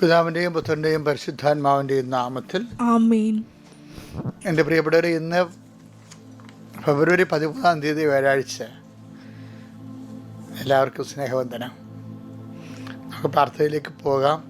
പിതാവിന്റെയും പുത്രന്റെയും പരിശുദ്ധാത്മാവിന്റെയും നാമത്തിൽ ആമേൻ. എന്റെ പ്രിയപ്പെട്ടവരെ ഇന്ന് ഫെബ്രുവരി പതിമൂന്നാം തീയതി വ്യാഴാഴ്ച. എല്ലാവർക്കും സ്നേഹവന്ദനം. നമുക്ക് പ്രാർത്ഥനയിലേക്ക് പോകാം.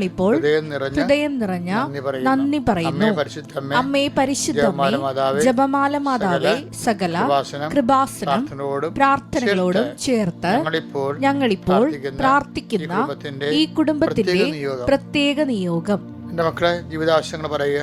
ഞങ്ങളിപ്പോൾ ഹൃദയം നിറഞ്ഞ നന്ദി പറയുന്നു. അമ്മേ പരിശുദ്ധ അമ്മേ പരിശുദ്ധമേ ജപമാല മാതാവേ, സകല കൃപാസനം പ്രാർത്ഥനകളോടും ചേർത്ത് ഞങ്ങളിപ്പോൾ പ്രാർത്ഥിക്കുന്ന ഈ കുടുംബത്തിന്റെ പ്രത്യേക നിയോഗം. പ്രത്യേക നിയോഗം. എന്റെ മക്കളെ ജീവിതാവശ്യങ്ങൾ പറയുക.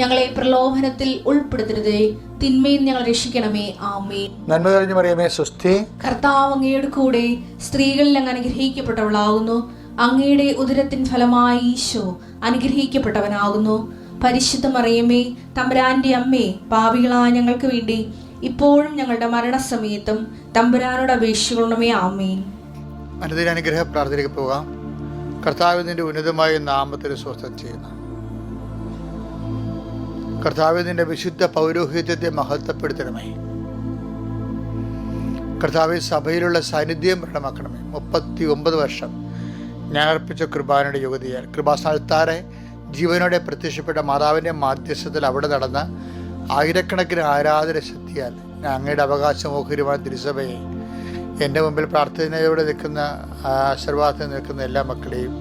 ഞങ്ങളെ പ്രലോഭനത്തിൽ ഉൾപ്പെടുത്തരുതേ. തിന്മയിൽ ഞങ്ങൾ രക്ഷിക്കണമേ. ആമേ നന്മ കഴിഞ്ഞു പറയുമേ സ്വസ്തി. കർത്താവ് അങ്ങയുടെ കൂടെ സ്ത്രീകളിൽ അങ്ങ് അനുഗ്രഹിക്കപ്പെട്ടവളാകുന്നു. അങ്ങയുടെ ഉദരത്തിൻ ഫലമായി ഈശോ അനുഗ്രഹിക്കപ്പെട്ടവനാകുന്നു. പരിശുദ്ധ മറിയമേ തമ്പുരാന്റെ അമ്മേ പാപികളായ ഞങ്ങൾക്ക് വേണ്ടി ഇപ്പോഴും ഞങ്ങളുടെ മരണസമയത്തും തമ്പുരാനോട് അപേക്ഷിക്കണമേ. ആമേൻ. അനുദിന അനുഗ്രഹ പ്രാർത്ഥനയ്ക്ക് പോകാം. കർത്താവിന്റെ ഉന്നതമായ നാമത്തിൽ സ്വസ്ഥം ചെയ്യുന്നു. കർത്താവിന്റെ വിശുദ്ധ പൗരോഹിത്യത്തെ മഹത്വപ്പെടുത്തണമേ. കർത്താവ് സഭയിലുള്ള സാന്നിധ്യം പ്രകടമാക്കണമേ. മുപ്പത്തി ഒമ്പത് വർഷം ഞാൻ അർപ്പിച്ച കൃപാനയുടെ യുഗതിയാൽ. കൃപാസ്ഥാനത്താറെ ജീവനോടെ പ്രത്യക്ഷപ്പെട്ട മാതാവിന്റെ മാധ്യസ്ഥത്തിൽ അവിടെ നടന്ന ആയിരക്കണക്കിന് ആരാധന ശക്തിയാൽ ഞാൻ അങ്ങയുടെ അവകാശമോഹരുമായ തിരുസഭയെ എന്റെ മുമ്പിൽ പ്രാർത്ഥനയോടെ നിൽക്കുന്ന ആശീർവാദത്തിൽ നിൽക്കുന്ന എല്ലാ മക്കളെയും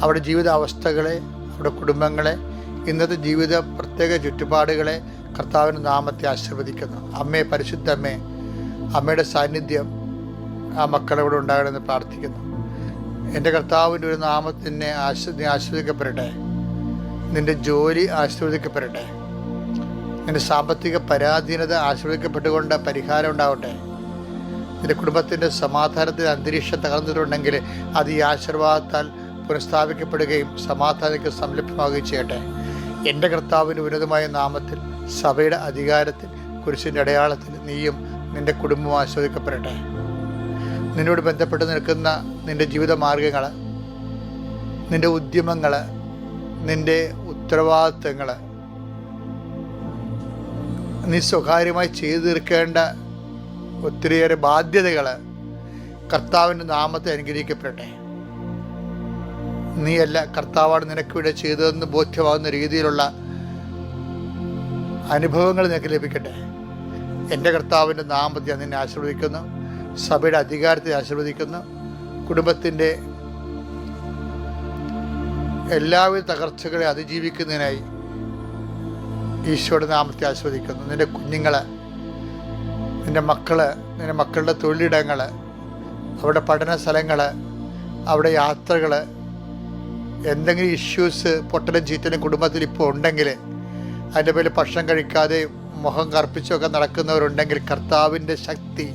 അവരുടെ ജീവിതാവസ്ഥകളെ അവരുടെ കുടുംബങ്ങളെ ഇന്നത്തെ ജീവിത പ്രത്യേക ചുറ്റുപാടുകളെ കർത്താവിന്റെ നാമത്തെ ആശീർവദിക്കുന്നു. അമ്മയെ പരിശുദ്ധ അമ്മേ അമ്മയുടെ സാന്നിധ്യം ആ മക്കളവിടെ ഉണ്ടാകണമെന്ന് പ്രാർത്ഥിക്കുന്നു. എന്റെ കർത്താവിന്റെ ഒരു നാമത്തിനെ ആശ്വ ആശ്വദിക്കപ്പെടട്ടെ നിന്റെ ജോലി ആശീർവദിക്കപ്പെടട്ടെ. നിന്റെ സാമ്പത്തിക പരാധീനത ആശീർവദിക്കപ്പെട്ടുകൊണ്ട് പരിഹാരം ഉണ്ടാവട്ടെ. നിന്റെ കുടുംബത്തിന്റെ സമാധാനത്തിന്റെ അന്തരീക്ഷം തകർന്നിട്ടുണ്ടെങ്കിൽ അത് ഈ ആശീർവാദത്താൽ പുനഃസ്ഥാപിക്കപ്പെടുകയും സമാധാനಕ್ಕೆ സംലഭ്യമാവുകയും ചെയ്യട്ടെ. എന്റെ കർത്താവിന്റെ ഉന്നതമായ നാമത്തിൽ സഭയുടെ അധികാരത്തിൽ കുരിശിന്റെ അടയാളത്തിൽ നീയും നിന്റെ കുടുംബവും ആസ്വദിക്കപ്പെടട്ടെ നിന്നോട് ബന്ധപ്പെട്ട് നിൽക്കുന്ന നിന്റെ ജീവിത മാർഗങ്ങൾ നിന്റെ ഉദ്യമങ്ങൾ നിന്റെ ഉത്തരവാദിത്തങ്ങൾ നീ സ്വകാര്യമായി ചെയ്തു തീർക്കേണ്ട ഒത്തിരിയേറെ ബാധ്യതകൾ കർത്താവിന്റെ നാമത്തെ അനുഗ്രഹിക്കപ്പെടട്ടെ. നീയല്ല കർത്താവാണ് നിനക്ക് ഇവിടെ ചെയ്തതെന്ന് ബോധ്യമാകുന്ന രീതിയിലുള്ള അനുഭവങ്ങൾ നിനക്ക് ലഭിക്കട്ടെ. എന്റെ കർത്താവിന്റെ നാമത്തെ നിന്നെ ആശീർവദിക്കുന്നു. സഭയുടെ അധികാരത്തെ ആശീർവദിക്കുന്നു. കുടുംബത്തിന്റെ എല്ലാവിധ തകർച്ചകളെ അതിജീവിക്കുന്നതിനായി ഈശോയുടെ നാമത്തെ ആസ്വദിക്കുന്നു നിന്റെ കുഞ്ഞുങ്ങളെ നിന്റെ മക്കൾ നിന്റെ മക്കളുടെ തൊഴിലിടങ്ങൾ അവരുടെ പഠന സ്ഥലങ്ങൾ അവിടെ യാത്രകൾ എന്തെങ്കിലും ഇഷ്യൂസ് പൊട്ടലും ചീറ്റലും കുടുംബത്തിൽ ഇപ്പോൾ ഉണ്ടെങ്കിൽ അതിന്റെ പേരിൽ ഭക്ഷണം കഴിക്കാതെ മുഖം കറുപ്പിച്ചൊക്കെ നടക്കുന്നവരുണ്ടെങ്കിൽ കർത്താവിന്റെ ശക്തി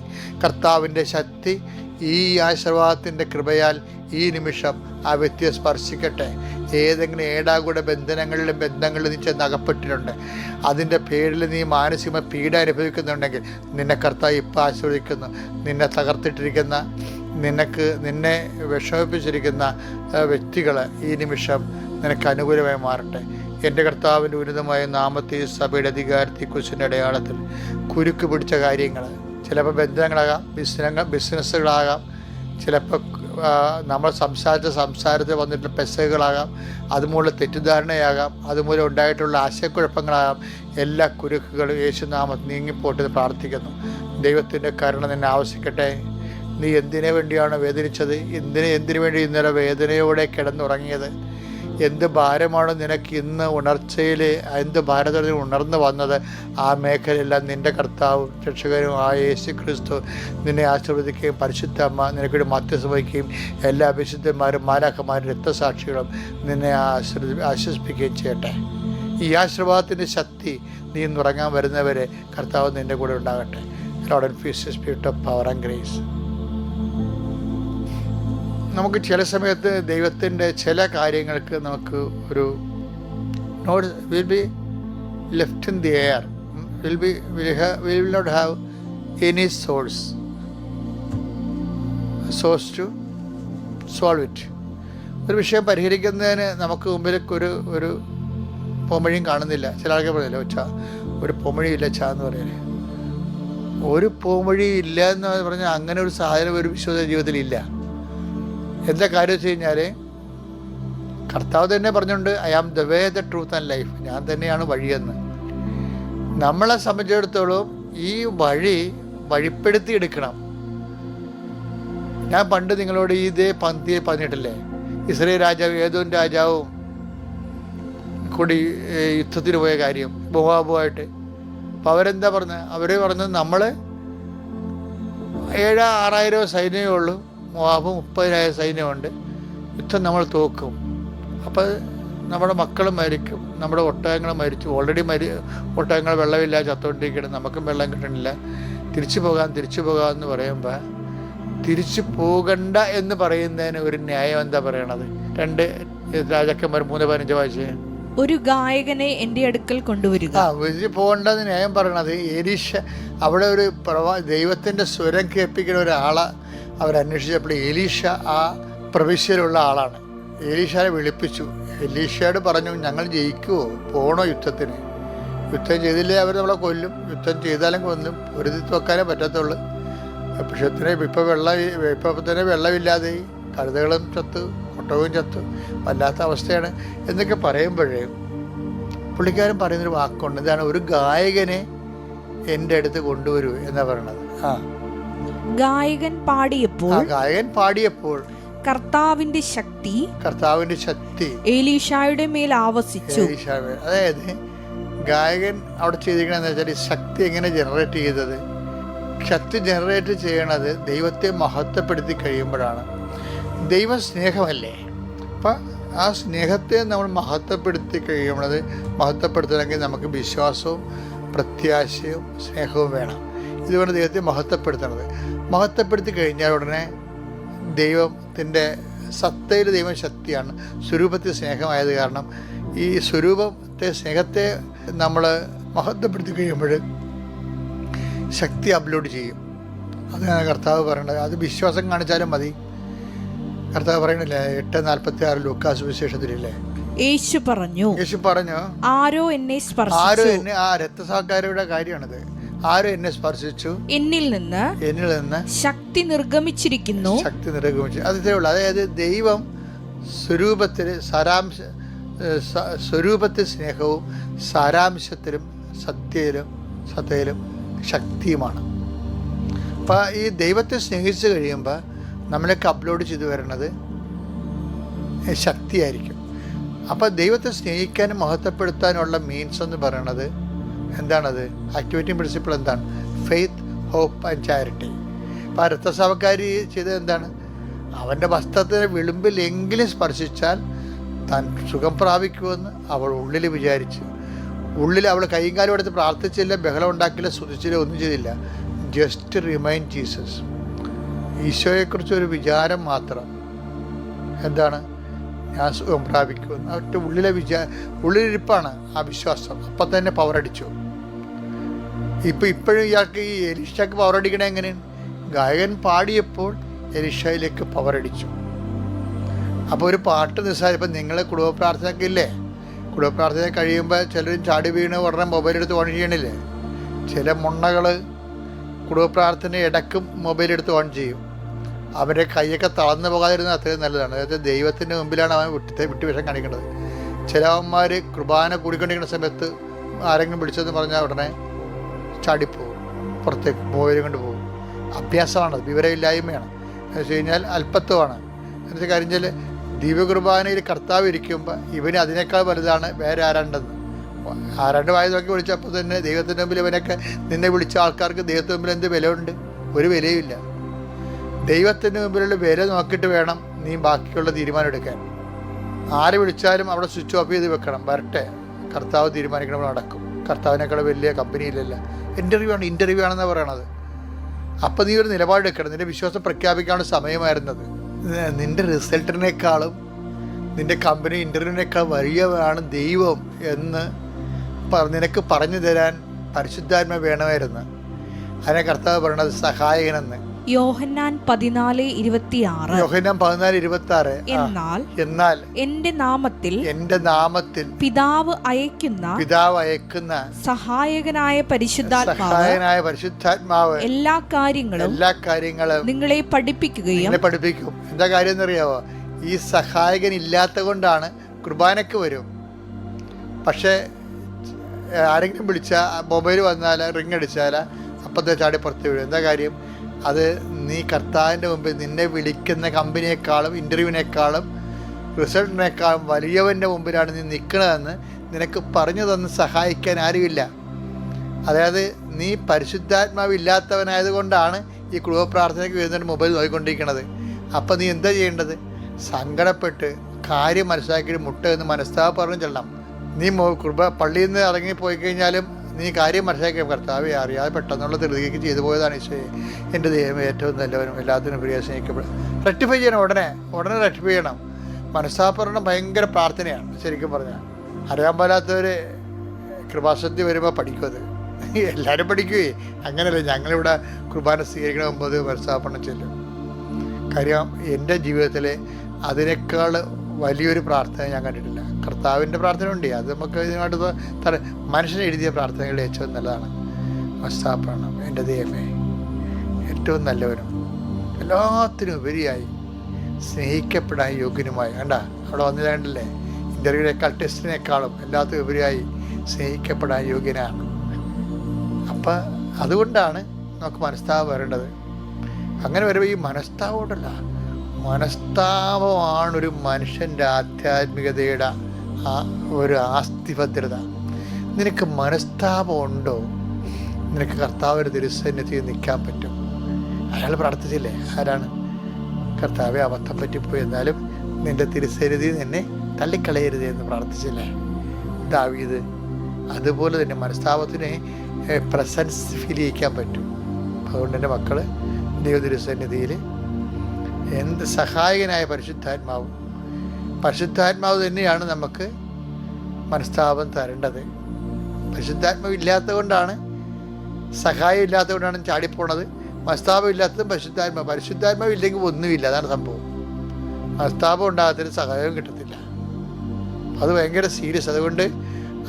കർത്താവിന്റെ ശക്തി ഈ ആശീർവാദത്തിന്റെ കൃപയാൽ ഈ നിമിഷം ആ വ്യക്തിയെ സ്പർശിക്കട്ടെ. ഏതെങ്കിലും ഏടാകൂടെ ബന്ധനങ്ങളിലും ബന്ധങ്ങളിലും നീ ചെന്ന് അകപ്പെട്ടിട്ടുണ്ട്. അതിന്റെ പേരിൽ നീ മാനസികമായി പീഡ അനുഭവിക്കുന്നുണ്ടെങ്കിൽ നിന്നെ കർത്താവ് ഇപ്പം ആശ്രയിക്കുന്നു നിന്നെ തകർത്തിട്ടിരിക്കുന്ന നിനക്ക് നിന്നെ വിഷമിപ്പിച്ചിരിക്കുന്ന വ്യക്തികൾ ഈ നിമിഷം നിനക്ക് അനുകൂലമായി മാറട്ടെ. എന്റെ കർത്താവിന്റെ ഉന്നതമായ നാമത്തെ സഭയുടെ അധികാരത്തെ കുറിച്ചിന്റെ അടയാളത്തിൽ കുരുക്ക് പിടിച്ച കാര്യങ്ങൾ ചിലപ്പോൾ ബന്ധങ്ങളാകാം ബിസിനങ്ങൾ ബിസിനസ്സുകളാകാം ചിലപ്പോൾ നമ്മൾ സംസാരിച്ച സംസാരത്തിൽ വന്നിട്ടുള്ള പെസകളാകാം അതുമൂലം തെറ്റിദ്ധാരണയാകാം അതുമൂലം ഉണ്ടായിട്ടുള്ള ആശയക്കുഴപ്പങ്ങളാകാം. എല്ലാ കുരുക്കുകളും യേശുനാമം നീങ്ങിപ്പോട്ടെന്ന് പ്രാർത്ഥിക്കുന്നു. ദൈവത്തിന്റെ കരുണ നിന്നെ ആവശ്യിക്കട്ടെ നീ എന്തിനു വേണ്ടിയാണ് വേദനിച്ചത്? എന്തിന് എന്തിനു വേണ്ടി ഇന്നലെ വേദനയോടെ കിടന്നുറങ്ങിയത്? എന്ത് ഭാരമാണ് നിനക്ക് ഇന്ന് ഉണർച്ചയിൽ എന്ത് ഭാരതത്തിൽ ഉണർന്നു വന്നത്? ആ മേഖലയെല്ലാം നിന്റെ കർത്താവും രക്ഷകരും ആ യേശു ക്രിസ്തു നിന്നെ ആശീർവദിക്കുകയും പരിശുദ്ധ അമ്മ നിനക്കൊരു മധ്യസ്ഥ എല്ലാ വിശുദ്ധന്മാരും മാലാഖമാരും രക്തസാക്ഷികളും നിന്നെ ആശ്രദി ആശ്വസിപ്പിക്കുകയും ചെയ്യട്ടെ. ഈ ആശീർവാദത്തിന്റെ ശക്തി നീ ഇന്ന് ഉറങ്ങാൻ വരുന്നവരെ കർത്താവ് നിന്റെ കൂടെ ഉണ്ടാകട്ടെ. Lord fees spirit of power and grace നമുക്ക് ചില സമയത്ത് ദൈവത്തിന്റെ ചില കാര്യങ്ങൾക്ക് നമുക്ക് ഒരു not will be left in the air will be will will not have any source source to solve it ഒരു വിഷയം പരിഹരിക്കുന്നതിന് നമുക്ക് മുമ്പിലേക്ക് ഒരു ഒരു പൊമഴിയും കാണുന്നില്ല. ചില ആൾക്കാർ പറയില്ല ഒച്ച ഒരു പൊമഴിയില്ല ചാ എന്ന് പറയുന്നത് ഒരു പോമഴി ഇല്ല എന്ന് പറഞ്ഞാൽ അങ്ങനെ ഒരു സാഹചര്യം ഒരു വിശ്വാസ ജീവിതത്തിൽ ഇല്ല. എന്താ കാര്യം വെച്ച് കഴിഞ്ഞാൽ കർത്താവ് തന്നെ പറഞ്ഞിട്ടുണ്ട് I am the way the truth and life ഞാൻ തന്നെയാണ് വഴിയെന്ന് നമ്മളെ സംബന്ധിച്ചിടത്തോളം ഈ വഴി വഴിപ്പെടുത്തി എടുക്കണം. ഞാൻ പണ്ട് നിങ്ങളോട് ഇതേ പന്തിയെ പറഞ്ഞിട്ടില്ലേ? ഇസ്രയേൽ രാജാവ് ഏതോൻ രാജാവും കൂടി യുദ്ധത്തിന് പോയ കാര്യം ബോഹാബുമായിട്ട് അപ്പം അവരെന്താ പറഞ്ഞത് അവർ പറഞ്ഞത് നമ്മൾ ഏഴ് ആറായിരം സൈന്യമേ ഉള്ളൂ. മോവാബ് മുപ്പതിനായിരം സൈന്യമുണ്ട്. യുദ്ധം നമ്മൾ തോക്കും. അപ്പോൾ നമ്മുടെ മക്കൾ മരിക്കും. നമ്മുടെ ഒട്ടകങ്ങൾ മരിച്ചു. ഓൾറെഡി മരി ഒട്ടകങ്ങൾ വെള്ളമില്ല ചത്തുകൊണ്ടിരിക്കണം നമുക്കും വെള്ളം കിട്ടണില്ല. തിരിച്ചു പോകാം തിരിച്ചു പോകാം എന്ന് പറയുമ്പോൾ തിരിച്ചു പോകണ്ട എന്ന് പറയുന്നതിന് ഒരു ന്യായം എന്താ പറയണത്? രണ്ട് രാജാക്കന്മാർ മൂന്ന് പതിനഞ്ച് വയസ്സ് ഒരു ഗായകനെ എന്റെ അടുക്കൽ കൊണ്ടുവരിക. ആ വലിയ പോകണ്ടെന്ന് ന്യായം പറയണത്. എലീഷ അവിടെ ഒരു പ്രവാ ദൈവത്തിന്റെ സ്വരം കേൾപ്പിക്കുന്ന ഒരാളെ അവരന്വേഷിച്ചപ്പോൾ എലീഷ ആ പ്രവിശ്യയിലുള്ള ആളാണ്. എലീഷയെ വിളിപ്പിച്ചു. എലീഷയോട് പറഞ്ഞു ഞങ്ങൾ ജയിക്കുമോ പോണോ യുദ്ധത്തിന്? യുദ്ധം ചെയ്തില്ലേ അവർ നമ്മളെ കൊല്ലും. യുദ്ധം ചെയ്താലും കൊല്ലും പൊരുതി വെക്കാനേ പറ്റത്തുള്ളൂ. പക്ഷേ ഇപ്പോൾ വെള്ളം ഇപ്പം തന്നെ വെള്ളമില്ലാതെ കഴുതകളും ചത്തു കൊട്ടവും ചത്തു. വല്ലാത്ത അവസ്ഥയാണ് എന്നൊക്കെ പറയുമ്പോഴേ പുള്ളിക്കാരൻ പറയുന്നൊരു വാക്കുണ്ട്. ഇതാണ് ഒരു ഗായകനെ എന്റെ അടുത്ത് കൊണ്ടുവരൂ എന്നാണ് പറയണത് ആ. ഗായകൻ പാടിയപ്പോൾ ഗായകൻ പാടിയപ്പോൾ കർത്താവിന്റെ ശക്തി കർത്താവിന്റെ ശക്തി ഏലീഷായുടെ മേൽ ആവസിച്ചു. അതായത് ഗായകൻ അവിടെ ചെയ്തിരിക്കണെന്ന് വെച്ചാൽ ശക്തി എങ്ങനെ ജനറേറ്റ് ചെയ്തത്? ശക്തി ജനറേറ്റ് ചെയ്യണത് ദൈവത്തെ മഹത്വപ്പെടുത്തി കഴിയുമ്പോഴാണ്. ദൈവ സ്നേഹമല്ലേ അപ്പം ആ സ്നേഹത്തെ നമ്മൾ മഹത്വപ്പെടുത്തി കഴിയുന്നത് മഹത്വപ്പെടുത്തണമെങ്കിൽ നമുക്ക് വിശ്വാസവും പ്രത്യാശയും സ്നേഹവും വേണം. ഇതുകൊണ്ട് ദൈവത്തെ മഹത്വപ്പെടുത്തണത്. മഹത്വപ്പെടുത്തി കഴിഞ്ഞാൽ ഉടനെ ദൈവത്തിന്റെ സത്തയിൽ ദൈവം ശക്തിയാണ്. സ്വരൂപത്തിൽ സ്നേഹമായത് കാരണം ഈ സ്വരൂപത്തെ സ്നേഹത്തെ നമ്മൾ മഹത്വപ്പെടുത്തി കഴിയുമ്പോൾ ശക്തി അപ്ലോഡ് ചെയ്യും. അതാണ് കർത്താവ് പറയുന്നത്. അത് വിശ്വാസം കാണിച്ചാലും മതി. കർത്താവ് പറയണില്ലേ എട്ട് നാൽപ്പത്തി ആറ് ലൂക്കാസ് വിശേഷത്തിലില്ലേ യേശു പറഞ്ഞു യേശു പറഞ്ഞു ആരോ എന്നെ സ്പർശിച്ചു. ആരോ എന്നെ ആ രക്തസാക്കാരുടെ കാര്യമാണിത്. ആരും എന്നെ സ്പർശിച്ചു? എന്നിൽ നിന്ന് എന്നിൽ നിന്ന് ശക്തി നിർഗമിച്ചിരിക്കുന്നു. ശക്തി നിർഗമിച്ചു. അത് ഇത്രേ ഉള്ളൂ. അതായത് ദൈവം സ്വരൂപത്തിൽ സാരാംശ സ്വരൂപത്തിൽ സ്നേഹവും സാരാംശത്തിലും സത്യയിലും സത്തയിലും ശക്തിയുമാണ്. അപ്പോൾ ഈ ദൈവത്തെ സ്നേഹിച്ചു കഴിയുമ്പോൾ നമ്മളൊക്കെ അപ്ലോഡ് ചെയ്തു വരുന്നത് ശക്തിയായിരിക്കും. അപ്പോൾ ദൈവത്തെ സ്നേഹിക്കാനും മഹത്വപ്പെടുത്താനുള്ള മീൻസ് എന്ന് പറയുന്നത് എന്താണത്? ആക്ടിവിറ്റി പ്രിൻസിപ്പിൾ എന്താണ്? ഫെയ്ത്ത് ഹോപ്പ് ആൻഡ് ചാരിറ്റി അപ്പോൾ ആ രക്തസഭക്കാരി ചെയ്തത് എന്താണ്? അവന്റെ വസ്ത്രത്തിന്റെ വിളിമ്പിലെങ്കിലും സ്പർശിച്ചാൽ താൻ സുഖം പ്രാപിക്കുമെന്ന് അവൾ ഉള്ളിൽ വിചാരിച്ചു. ഉള്ളിൽ അവൾ കൈയും കാലും എടുത്ത് പ്രാർത്ഥിച്ചില്ല ബഹളം ഉണ്ടാക്കില്ല സ്തുതിച്ചില്ല ഒന്നും ചെയ്തില്ല. ജസ്റ്റ് റിമൈൻഡ് ജീസസ് ഈശോയെക്കുറിച്ച് ഒരു വിചാരം മാത്രം. എന്താണ്? ഞാൻ സുഖം പ്രാപിക്കുമെന്ന്. അവരുടെ ഉള്ളിലെ വിചാ ഉള്ളിലിരിപ്പാണ് ആ വിശ്വാസം. അപ്പം തന്നെ പവർ അടിച്ചു. ഇപ്പം ഇപ്പോഴും ഇയാൾക്ക് ഈ എലിഷയ്ക്ക് പവർ അടിക്കണേ എങ്ങനെയാണ് ഗായകൻ പാടിയപ്പോൾ എലിഷയിലേക്ക് പവർ അടിച്ചു. അപ്പോൾ ഒരു പാട്ട് നിസ്സാരം. ഇപ്പം നിങ്ങളെ കുടുംബ പ്രാർത്ഥനയൊക്കെ ഇല്ലേ കുടുംബ പ്രാർത്ഥന കഴിയുമ്പോൾ ചിലരും ചാടി വീണ് ഉടനെ മൊബൈൽ എടുത്ത് ഓൺ ചെയ്യണില്ലേ? ചില മുണ്ണകൾ കുടുംബ പ്രാർത്ഥന ഇടയ്ക്കും മൊബൈൽ എടുത്ത് ഓൺ ചെയ്യും. അവരുടെ കൈയൊക്കെ തളർന്നു പോകാതിരുന്നത് അത്രയും നല്ലതാണ്. അതായത് ദൈവത്തിന്റെ മുമ്പിലാണ് അവൻ വിട്ട് കാണിക്കേണ്ടത് ചില ചിലവന്മാർ കുർബാന കൂടിക്കൊണ്ടിരിക്കുന്ന സമയത്ത് ആരെങ്കിലും വിളിച്ചതെന്ന് പറഞ്ഞാൽ ഉടനെ ചാടിപ്പോവും പുറത്തേക്ക് മൂവരും കൊണ്ട് പോകും. അഭ്യാസമാണ് വിവരമില്ലായ്മയാണ്. എന്ന് വെച്ച് കഴിഞ്ഞാൽ അല്പത്വമാണ്. എന്ന് വെച്ചാൽ കാര്യം വെച്ചാൽ കർത്താവ് ഇരിക്കുമ്പോൾ ഇവന് അതിനേക്കാൾ വലുതാണ് വേറെ ആരാണ്ടെന്ന്. ആരാണ്ട് വായ നോക്കി വിളിച്ചപ്പോൾ തന്നെ ദൈവത്തിന്റെ മുമ്പിൽ ഇവനൊക്കെ നിന്നെ വിളിച്ച ആൾക്കാർക്ക് ദൈവത്തിന്റെ മുമ്പിൽ എന്ത് വിലയുണ്ട്? ഒരു വിലയുമില്ല. ദൈവത്തിന്റെ മുമ്പിലുള്ള വില നോക്കിയിട്ട് വേണം നീ ബാക്കിയുള്ള തീരുമാനം എടുക്കാൻ. ആര് വിളിച്ചാലും അവിടെ സ്വിച്ച് ഓഫ് ചെയ്ത് വെക്കണം. വരട്ടെ. കർത്താവ് തീരുമാനിക്കണം നടക്കും. കർത്താവിനേക്കാൾ വലിയ കമ്പനിയിലല്ല ഇന്റർവ്യൂ ആണ് ഇന്റർവ്യൂ ആണെന്നാണ് പറയണത്. അപ്പം നീ ഒരു നിലപാടെടുക്കണം നിന്റെ വിശ്വാസം പ്രഖ്യാപിക്കാനുള്ള സമയമായിരുന്നത്. നിന്റെ റിസൾട്ടിനേക്കാളും നിന്റെ കമ്പനി ഇന്റർവ്യൂവിനേക്കാൾ വലിയവരാണ് ദൈവം എന്ന് നിനക്ക് പറഞ്ഞു തരാൻ പരിശുദ്ധാത്മ വേണമായിരുന്നു. അതിനെ കർത്താവ് പറയണത് സഹായകനെന്ന്. യോഹന്നാൻ പതിനാല് ഇരുപത്തിയാറ്. യോഹന്നാൻ പതിനാല് ഇരുപത്തി ആറ് എന്നാൽ എന്നാൽ എന്റെ നാമത്തിൽ എന്റെ നാമത്തിൽ പിതാവ് അയക്കുന്ന പിതാവ് അയക്കുന്ന സഹായകനായ പരിശുദ്ധാത്മാവ് സഹായനായ പരിശുദ്ധാത്മാവ് എല്ലാ കാര്യങ്ങളും എല്ലാ കാര്യങ്ങളും നിങ്ങളെ പഠിപ്പിക്കുകയും നിങ്ങളെ പഠിപ്പിക്കും. എന്താ കാര്യം എന്നറിയാവോ? ഈ സഹായകൻ ഇല്ലാത്ത കൊണ്ടാണ് കുർബാനയ്ക്ക് വരും. പക്ഷേ ആരെങ്കിലും വിളിച്ചാൽ മൊബൈൽ വന്നാൽ റിങ് അടിച്ചാൽ അപ്പത്തെ ചാടി പുറത്ത് വീഴും. എന്താ കാര്യം? അത് നീ കർത്താവിന്റെ മുമ്പിൽ നിന്നെ വിളിക്കുന്ന കമ്പനിയെക്കാളും ഇന്റർവ്യൂവിനേക്കാളും റിസൾട്ടിനേക്കാളും വലിയവന്റെ മുമ്പിലാണ് നീ നിൽക്കണതെന്ന് നിനക്ക് പറഞ്ഞു തന്ന് സഹായിക്കാൻ ആരുമില്ല. അതായത് നീ പരിശുദ്ധാത്മാവ് ഇല്ലാത്തവനായത് കൊണ്ടാണ് ഈ കുടുംബ പ്രാർത്ഥനയ്ക്ക് വരുന്നതിന് മൊബൈൽ നോക്കിക്കൊണ്ടിരിക്കുന്നത് അപ്പം നീ എന്താ ചെയ്യേണ്ടത്? സങ്കടപ്പെട്ട് കാര്യം മനസ്സിലാക്കിയിട്ട് മുട്ട എന്ന് പറഞ്ഞു ചെല്ലണം. നീ കുടുംബ പള്ളിയിൽ നിന്ന് ഇറങ്ങി പോയി കഴിഞ്ഞാലും നീ കാര്യം മനസ്സിലാക്കിയ കർത്താവെ അറിയാതെ പെട്ടെന്നുള്ള ധൃതിക്ക് ചെയ്തു പോയതാണ് ഈശോയെ. എന്റെ ദൈവം ഏറ്റവും നല്ലവനും എല്ലാത്തിനും പ്രിയ സ്നേഹിക്കപ്പെടും. റെക്ടിഫൈ ചെയ്യണം ഉടനെ. ഉടനെ റെക്ടിഫൈ ചെയ്യണം. മനസ്സാപ്പറണം ഭയങ്കര പ്രാർത്ഥനയാണ് ശരിക്കും പറഞ്ഞാൽ. അറിയാൻ പാലാത്തവർ കൃപാസന്ധി വരുമ്പോൾ പഠിക്കും അത്. എല്ലാവരും പഠിക്കുകയെ അങ്ങനെയല്ല ഞങ്ങളിവിടെ കുർബാന സ്വീകരിക്കണ മുമ്പ് മനസ്സാപ്പണം ചെല്ലും. കാര്യം എന്റെ ജീവിതത്തിൽ അതിനേക്കാൾ വലിയൊരു പ്രാർത്ഥന ഞാൻ കണ്ടിട്ടില്ല കർത്താവിന്റെ പ്രാർത്ഥന ഉണ്ട് അത് നമുക്ക് ഇതിനായിട്ട് മനുഷ്യൻ എഴുതിയ പ്രാർത്ഥനകളിൽ ഏറ്റവും നല്ലതാണ്. മസ്താപ്പണം എന്റെ ദൈവമേ ഏറ്റവും നല്ലവനും എല്ലാത്തിനും ഉപരിയായി സ്നേഹിക്കപ്പെടാൻ യോഗ്യനുമായി. കണ്ട അവിടെ വന്നില്ലാണ്ടല്ലേ? ഇന്റർവ്യൂവിനേക്കാൾ ടെസ്റ്റിനേക്കാളും എല്ലാത്തിനും ഉപരിയായി സ്നേഹിക്കപ്പെടാൻ യോഗ്യനാണ്. അപ്പം അതുകൊണ്ടാണ് നമുക്ക് മനസ്താപം വരേണ്ടത്. അങ്ങനെ വരുമ്പോൾ ഈ മനസ്താവോടല്ല ഒരു മനുഷ്യന്റെ ആധ്യാത്മികതയുടെ ഒരു ആസ്തിഭദ്രത. നിനക്ക് മനസ്താപം ഉണ്ടോ നിനക്ക് കർത്താവിന്റെ തിരുസന്നിധിയിൽ നിൽക്കാൻ പറ്റും. അയാൾ പ്രാർത്ഥിച്ചില്ലേ? ആരാണ്? കർത്താവെ അബദ്ധം പറ്റിപ്പോയി. എന്നാലും നിന്റെ തിരുസന്നിധി നിന്നെ തള്ളിക്കളയരുത് എന്ന് പ്രാർത്ഥിച്ചില്ലേ? ദാവീത് അതുപോലെ തന്നെ മനസ്താപത്തിന് പ്രസൻസ് ഫീൽ ചെയ്യിക്കാൻ പറ്റും. അതുകൊണ്ട് എന്റെ മക്കൾ ദൈവ തിരുസന്നിധിയിൽ എന്ത് സഹായകനായ പരിശുദ്ധാത്മാവും പരിശുദ്ധാത്മാവ് തന്നെയാണ് നമുക്ക് മനസ്താപം തരേണ്ടത്. പരിശുദ്ധാത്മാവ് ഇല്ലാത്തത് കൊണ്ടാണ് സഹായം ഇല്ലാത്തത് കൊണ്ടാണ് ചാടിപ്പോണത്. മനസ്താപം ഇല്ലാത്തതും പരിശുദ്ധാത്മാവ് പരിശുദ്ധാത്മാവ് ഇല്ലെങ്കിൽ ഒന്നുമില്ല. അതാണ് സംഭവം. മനസ്താപം ഉണ്ടാകത്തിന് സഹായവും കിട്ടത്തില്ല. അത് ഭയങ്കര സീരിയസ്. അതുകൊണ്ട്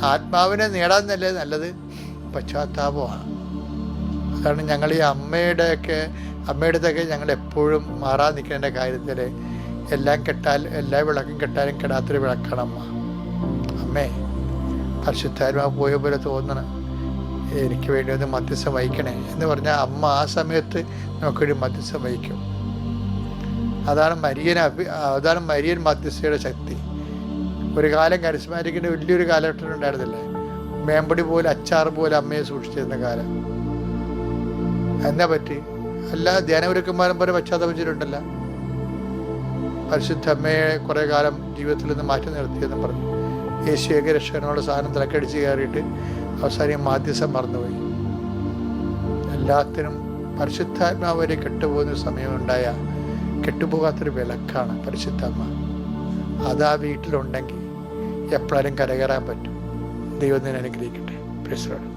ആത്മാവിനെ നേടാൻ നല്ലത് നല്ലത് പശ്ചാത്താപമാണ്. അതാണ് ഞങ്ങൾ ഈ അമ്മയുടെയൊക്കെ അമ്മയുടെ ഞങ്ങൾ എപ്പോഴും മാറാൻ നിൽക്കേണ്ട കാര്യത്തിൽ എല്ലാം കെട്ടാൽ എല്ലാ വിളക്കും കെട്ടാലും കെടാത്തൊരു വിളക്കാണ് അമ്മ. അമ്മേ പരിശുദ്ധാത്മാവ് പോയ പോലെ തോന്നണം. എനിക്ക് വേണ്ടി ഒന്ന് മധ്യസ്ഥം വഹിക്കണേ എന്ന് പറഞ്ഞാൽ അമ്മ ആ സമയത്ത് നമുക്കൊരു മധ്യസ്ഥം വഹിക്കും. അതാണ് മരിയൻ അഭി അതാണ് മരിയൻ മധ്യസ്ഥയുടെ ശക്തി. ഒരു കാലം കരിസ്മാറ്റിക്കിന്റെ വലിയൊരു കാലഘട്ടം ഉണ്ടായിരുന്നില്ലേ? മേമ്പടി പോലെ അച്ചാർ പോലെ അമ്മയെ സൂക്ഷിച്ചിരുന്ന കാലം. എന്നാ പറ്റി? എല്ലാ ധ്യാനഗുരുക്കന്മാരും പോലെ പശ്ചാത്തപിച്ചിട്ടുണ്ടല്ല പരിശുദ്ധ അമ്മയെ കുറേ കാലം ജീവിതത്തിൽ നിന്ന് മാറ്റി നിർത്തിയെന്ന് പറഞ്ഞു. യേശുയൊക്കെ രക്ഷകനോട് സാധനം തിരക്കടിച്ച് കയറിയിട്ട് അവസാനം മാധ്യസം മറന്നുപോയി. എല്ലാത്തിനും പരിശുദ്ധാത്മാവ് വരെ കെട്ടുപോകുന്ന സമയമുണ്ടായ കെട്ടുപോകാത്തൊരു വിലക്കാണ് പരിശുദ്ധാത്മ അത് ആ വീട്ടിലുണ്ടെങ്കിൽ എപ്പോഴും കരകയറാൻ പറ്റും. ദൈവം തന്നെ അനുഗ്രഹിക്കട്ടെ. പ്രശ്നം